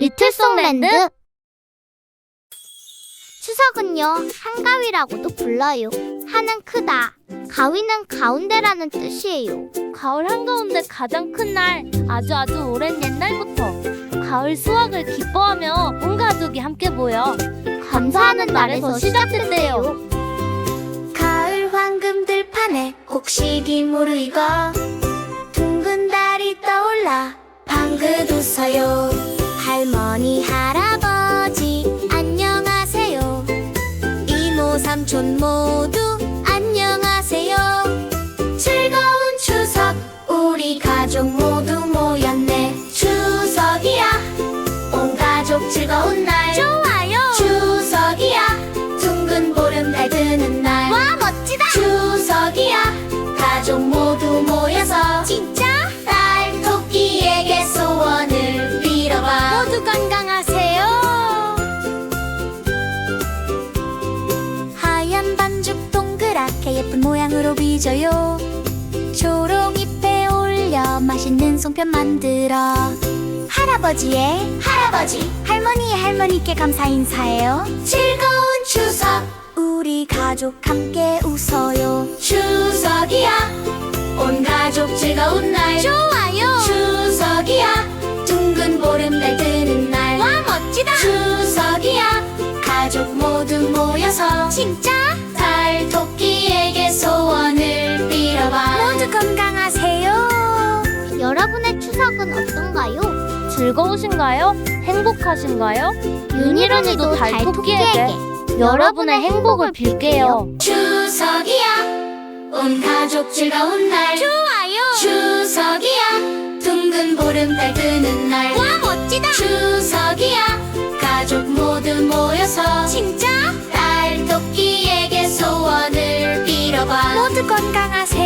리틀송랜드? 추석은요 한가위라고도 불러요. 한은 크다 가위는 가운데라는 뜻이에요. 가을 한가운데 가장 큰 날, 아주 아주 오랜 옛날부터 가을 수확을 기뻐하며 온 가족이 함께 모여 감사하는 날에서 시작됐대요. 가을 황금 들판에 곡식이 무르익어 삼촌 모두 안녕하세요. 즐거운 추석 우리 가족 모두 모였네. 추석이야. 온 가족 즐거운 날 예쁜 모양으로 빚어요. 초록잎에 올려 맛있는 송편 만들어. 할아버지의 할아버지. 할머니의 할머니께 감사 인사해요. 즐거운 추석. 우리 가족 함께 웃어요. 추석이야. 온 가족 즐거운 날. 좋아요. 추석이야. 둥근 보름달 뜨는 날. 와 멋지다. 추석이야. 가족 모두 모여서. 진짜 추석은 어떤가요? 즐거우신가요? 행복하신가요? 윤희런이도 달토끼에게 여러분의 행복을 빌게요. 추석이야. 온 가족 즐거운 날. 좋아요. 추석이야. 둥근 보름달 뜨는 날. 와 멋지다. 추석이야. 가족 모두 모여서 진짜? 딸 토끼에게 소원을 빌어봐. 모두 건강하세요